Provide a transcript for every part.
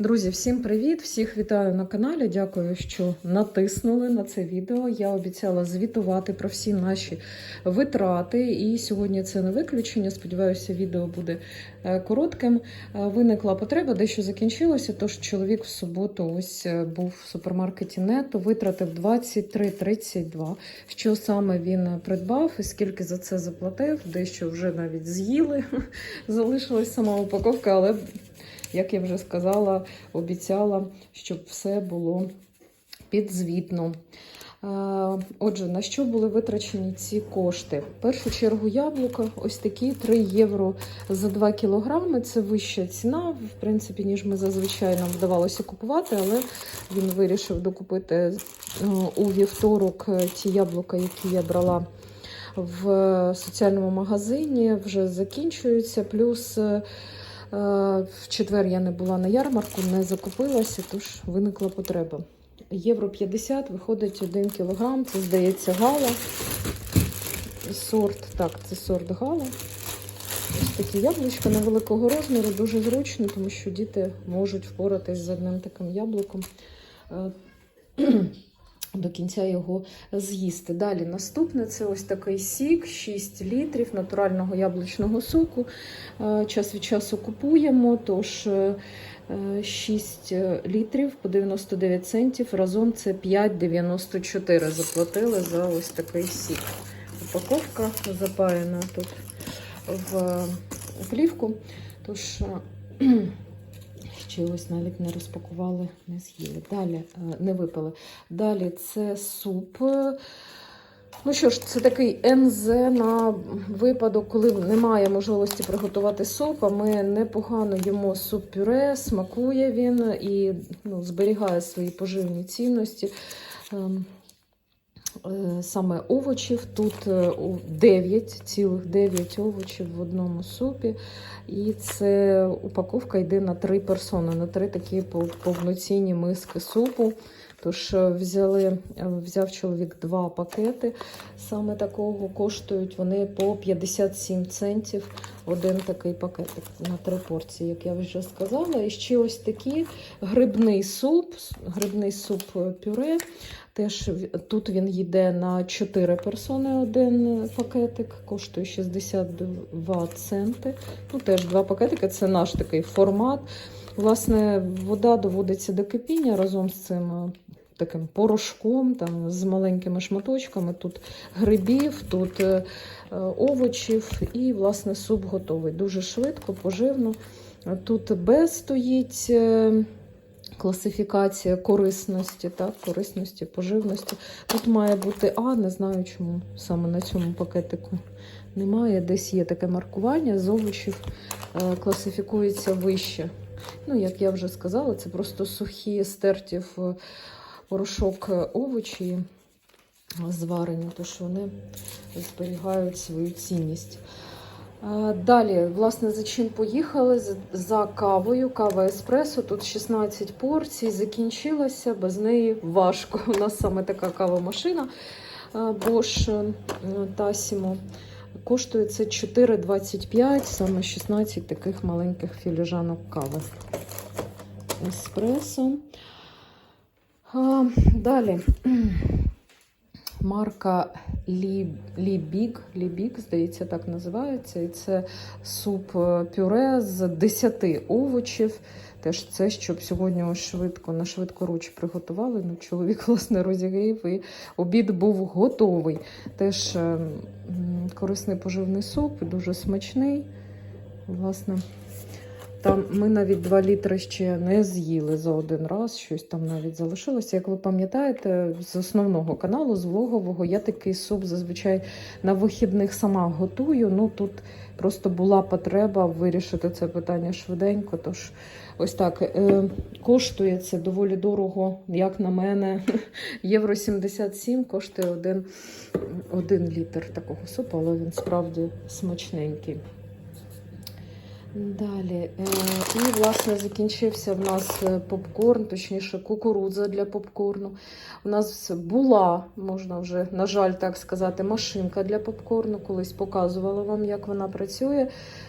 Друзі, всім привіт! Всіх вітаю на каналі. Дякую, що натиснули на це відео. Я обіцяла звітувати про всі наші витрати. І сьогодні це не виключення. Сподіваюся, відео буде е, коротким. Е, Виникла потреба, дещо закінчилося. Тож чоловік в суботу ось е, був в супермаркеті Нето, витратив 23,32. Що саме він придбав і скільки за це заплатив, дещо вже навіть з'їли. Залишилась сама упаковка, але як я вже сказала, обіцяла, щоб все було підзвітно. Е, Отже, на що були витрачені ці кошти? В першу чергу яблука, ось такі 3 євро за 2 кілограми. Це вища ціна, в принципі, ніж ми зазвичай нам вдавалося купувати, але він вирішив докупити е, у вівторок е, ті яблука, які я брала в соціальному магазині, вже закінчуються. Плюс в четвер я не була на ярмарку, не закупилася, тож виникла потреба. Євро 50 виходить 1 кілограм. Це, здається, гала. Сорт, так, це сорт гала. Ось такі яблучка невеликого розміру, дуже зручно, тому що діти можуть впоратись з одним таким яблуком. Е, До кінця його з'їсти. Далі наступне це ось такий сік, 6 літрів натурального яблучного соку. Е, Час від часу купуємо, тож е, 6 літрів по 99 центів. Разом це 5,94 заплатили за ось такий сік. Упаковка запаяна тут в плівку. Тож е, ще ось навіть не розпакували, не з'їли. Далі е, не випили. Далі це суп. Ну що ж, це такий НЗ на випадок, коли немає можливості приготувати суп, а ми непогано їмо суп-пюре, смакує він і ну, зберігає свої поживні цінності. Е, Саме овочів. Тут е, 9, цілих 9 овочів в одному супі. І це упаковка йде на 3 персони, на 3 такі повноцінні миски супу. Тож е, взяли, е, взяв чоловік два пакети саме такого. Коштують вони по 57 центів один такий пакетик на три порції, як я вже сказала. І ще ось такі грибний суп, грибний суп е, пюре. Теж тут він йде на 4 персони один пакетик, коштує 62 центи. Тут теж два пакетики, це наш такий формат. Власне, вода доводиться до кипіння разом з цим е, таким порошком, там, з маленькими шматочками. Тут грибів, тут е, е, овочів і, власне, суп готовий. Дуже швидко, поживно. Тут Б стоїть. Класифікація корисності, так, корисності, поживності. Тут має бути А, не знаю, чому саме на цьому пакетику немає. Десь є таке маркування з овочів класифікується вище. Ну, як я вже сказала, це просто сухі стерті в порошок е, овочі зварені, тож вони зберігають свою цінність. Е, Далі, власне, за чим поїхали? За кавою. Кава еспресо. Тут 16 порцій, закінчилася, без неї важко. У нас саме така кава-машина е, Bosch е, Tassimo. Коштує це 4,25, саме 16 таких маленьких філіжанок кави. Еспресо. А, Далі. Марка Лі, Лібік, Лібік, здається, так називається. І це суп е, пюре з 10 овочів. Теж це, щоб сьогодні швидко на швидкоруч приготували. Ну, чоловік, власне, розігрів і обід був готовий. Теж е, м, корисний поживний суп, дуже смачний. Власне, там ми навіть 2 літри ще не з'їли за один раз, щось там навіть залишилося. Як ви пам'ятаєте, з основного каналу, з влогового, я такий суп зазвичай на вихідних сама готую. Ну тут просто була потреба вирішити це питання швиденько. Тож ось так е, коштує це доволі дорого, як на мене. Євро 77 коштує один, один літр такого супу, але він справді смачненький. Далі. е, І, власне, закінчився в нас е, попкорн, точніше, кукурудза для попкорну. У нас була, можна вже, на жаль, так сказати, машинка для попкорну. Колись показувала вам, як вона працює.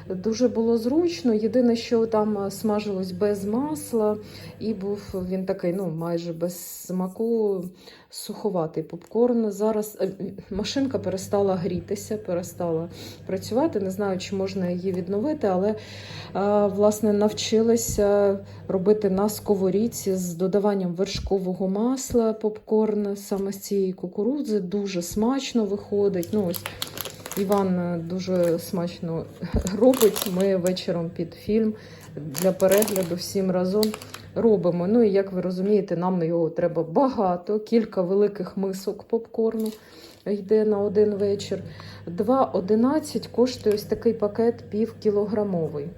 Дуже було зручно. Єдине, що там е, смажилось без масла, і був він такий, ну, майже без смаку, суховатий попкорн. Зараз е, машинка перестала грітися, перестала працювати. Не знаю, чи можна її відновити, але е, власне навчилися робити на сковорідці з додаванням вершкового масла попкорн саме з цієї кукурудзи. Дуже смачно виходить. Ну, ось Іван е, дуже смачно робить. Ми вечором під фільм для перегляду всім разом робимо. Ну і як ви розумієте, нам його треба багато, кілька великих мисок попкорну йде на один вечір. 2,11 коштує ось такий пакет півкілограмовий.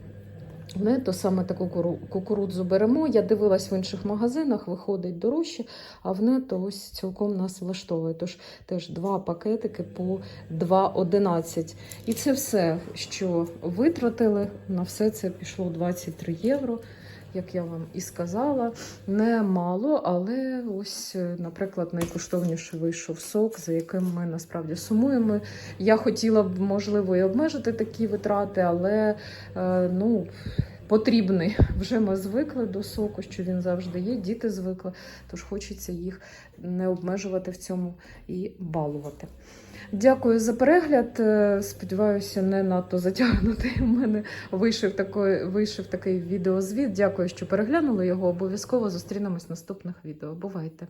Ми то саме таку кукурудзу беремо. Я дивилась в інших магазинах, виходить дорожче, а в нето ось цілком нас влаштовує. Тож теж два пакетики по 2,11. І це все, що витратили. На все це пішло 23 євро. Як я вам і сказала, не мало, але ось, е, наприклад, найкоштовніше вийшов сок, за яким ми насправді сумуємо. Я хотіла б, можливо, і обмежити такі витрати, але е, ну, потрібний. Вже ми звикли до соку, що він завжди є. Діти звикли, тож хочеться їх не обмежувати в цьому і балувати. Дякую за перегляд. Е, Сподіваюся, не надто затягнутий. У мене вийшов такий, вийшов такий відеозвіт. Дякую, що переглянули його. Обов'язково зустрінемось в наступних відео. Бувайте!